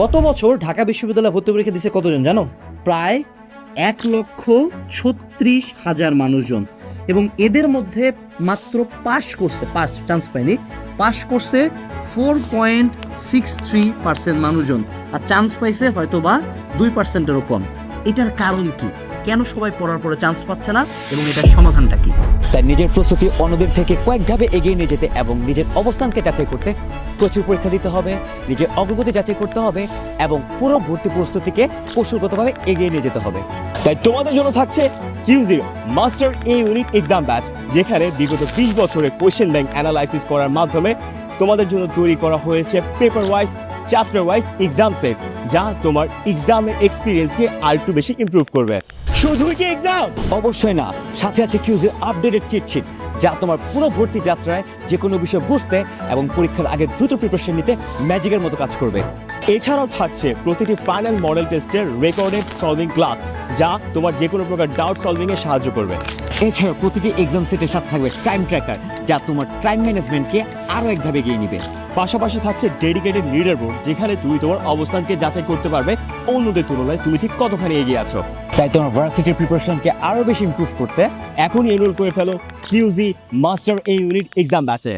গত বছর ঢাকা বিশ্ববিদ্যালয়ে ভর্তি পরীক্ষা দিছে কতজন জানো? প্রায় এক লক্ষ ছত্রিশ হাজার মানুষজন। এবং এদের মধ্যে মাত্র পাস করছে পাস চান্স পায়নি পাস করছে four point six three percent মানুষজন। আর চান্স পাইছে হয়তো বা দুই পার্সেন্টেরও কম। এটার কারণ কি? কেন সবাই পড়ার পরে চান্স পাচ্ছে না এবং এটার সমাধানটা কি? তাই নিজের প্রস্তুতি অন্যদের থেকে কয়েক ধাপে এগিয়ে নিয়ে যেতে এবং নিজের অবস্থানকে যাচাই করতে প্রচুর পরীক্ষা দিতে হবে, নিজের অগ্রগতি যাচাই করতে হবে এবং পুরো ভর্তি প্রস্তুতিকে কৌশলগতভাবে এগিয়ে নিয়ে যেতে হবে। তাই তোমাদের জন্য থাকছে Q zero master A unit exam batch যেখানে বিগত বিশ বছরের কোয়েশ্চেন ব্যাংক অ্যানালাইসিস করার মাধ্যমে তোমাদের জন্য তৈরি করা হয়েছে paper wise chapter wise exam set যা তোমার এক্সামের এক্সপিরিয়েন্সকে আর একটু বেশি ইমপ্রুভ করবে। শুধুই কি এক্সাম অবশ্যই না। সাথে আছে কিউজের আপডেটেড চিটশিট যা তোমার পুরো ভর্তি যাত্রায় যে কোনো বিষয় বুঝতে এবং পরীক্ষার আগে দ্রুত প্রিপারেশন নিতে ম্যাজিকের মতো কাজ করবে। এছাড়াও থাকছে প্রতিটি ফাইনাল মডেল টেস্টের রেকর্ডেড সলভিং ক্লাস যা তোমার যে কোনো প্রকার ডাউট সলভিংয়ে সাহায্য করবে। এছাড়াও প্রতিটি এক্সাম সেটের সাথে থাকবে টাইম ট্র্যাকার যা তোমার টাইম ম্যানেজমেন্টকে আরও এক ধাপে এগিয়ে নিবে। পাশাপাশি থাকছে ডেডিকেটেড লিডার বোর্ড যেখানে তুমি তোমার অবস্থানকে যাচাই করতে পারবে অন্যদের তুলনায় তুমি ঠিক কতখানি এগিয়ে আছো। তাই তোমার ভার্সিটির প্রিপারেশনকে আরও বেশি ইমপ্রুভ করতে এখনই এনরোল করে ফেলো QG master A unit exam ব্যাচে